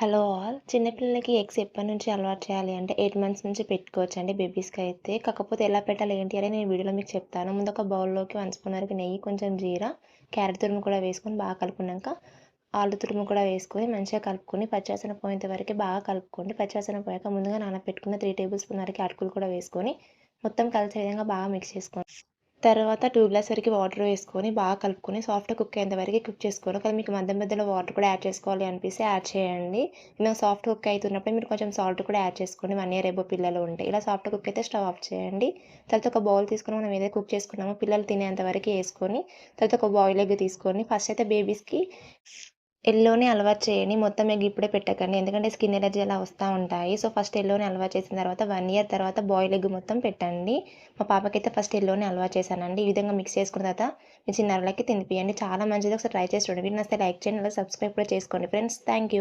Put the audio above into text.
Hello all. చిన్నపిల్లలకి eggs ఎప్పటి నుంచి అలవాటు చేయాలి అంటే ఎయిట్ మంత్స్ నుంచి పెట్టుకోవచ్చండి బేబీస్కి అయితే. కాకపోతే ఎలా పెట్టాలి ఏంటి అని నేను వీడియోలో మీకు చెప్తాను. ముందు ఒక బౌల్లోకి వన్ స్పూన్ వరకు నెయ్యి కొంచెం జీరా క్యారెట్ తురుము కూడా వేసుకొని బాగా కలుపుకున్నాక ఆలు తురుము కూడా వేసుకొని మంచిగా కలుపుకొని పచ్చివాసన పోయేంత వరకు బాగా కలుపుకోండి. పచ్చివాసన పోయాక ముందుగా నానబెట్టుకున్న త్రీ టేబుల్ స్పూన్ వరకు అటుకులు కూడా వేసుకొని మొత్తం కలిసే విధంగా బాగా మిక్స్ చేసుకోండి. తర్వాత టూ గ్లాస్ వరకు వాటర్ వేసుకొని బాగా కలుపుకొని సాఫ్ట్గా కుక్ అయ్యేంత వరకు కుక్ చేసుకోవాలి. కానీ మీకు మధ్య మధ్యలో వాటర్ కూడా యాడ్ చేసుకోవాలి అనిపిస్తే యాడ్ చేయండి. మేము సాఫ్ట్ కుక్ అవుతున్నప్పుడు మీరు కొంచెం సాల్ట్ కూడా యాడ్ చేసుకోండి. వన్ ఇయర్ ఎబో పిల్లలు ఉంటే ఇలా సాఫ్ట్ కుక్ అయితే స్టవ్ ఆఫ్ చేయండి. తర్వాత ఒక బౌల్ తీసుకొని మనం ఏదైతే కుక్ చేసుకున్నామో పిల్లలు తినేంత వరకు వేసుకొని తర్వాత ఒక బాయిల్ ఎగ్ తీసుకొని ఫస్ట్ అయితే బేబీస్కి ఎల్లోనే అలవాటు చేయండి. మొత్తం ఎగ్ ఇప్పుడే పెట్టకండి. ఎందుకంటే స్కిన్ ఎలర్జీ అలా వస్తూ ఉంటాయి. సో ఫస్ట్ ఎల్లోనే అలవాటు చేసిన తర్వాత వన్ ఇయర్ తర్వాత బాయిల్ ఎగ్ మొత్తం పెట్టండి. మా పాపకైతే ఫస్ట్ ఎల్లోనే అలవాటు చేశానండి. ఈ విధంగా మిక్స్ చేసుకున్న తర్వాత మీ చిన్నవాళ్ళకి తినిపియండి. చాలా మంచిది. ఒకసారి ట్రై చేసి చూడండి. నచ్చితే లైక్ చేయండి. అలా సబ్స్క్రైబ్ కూడా చేసుకోండి. Friends thank you.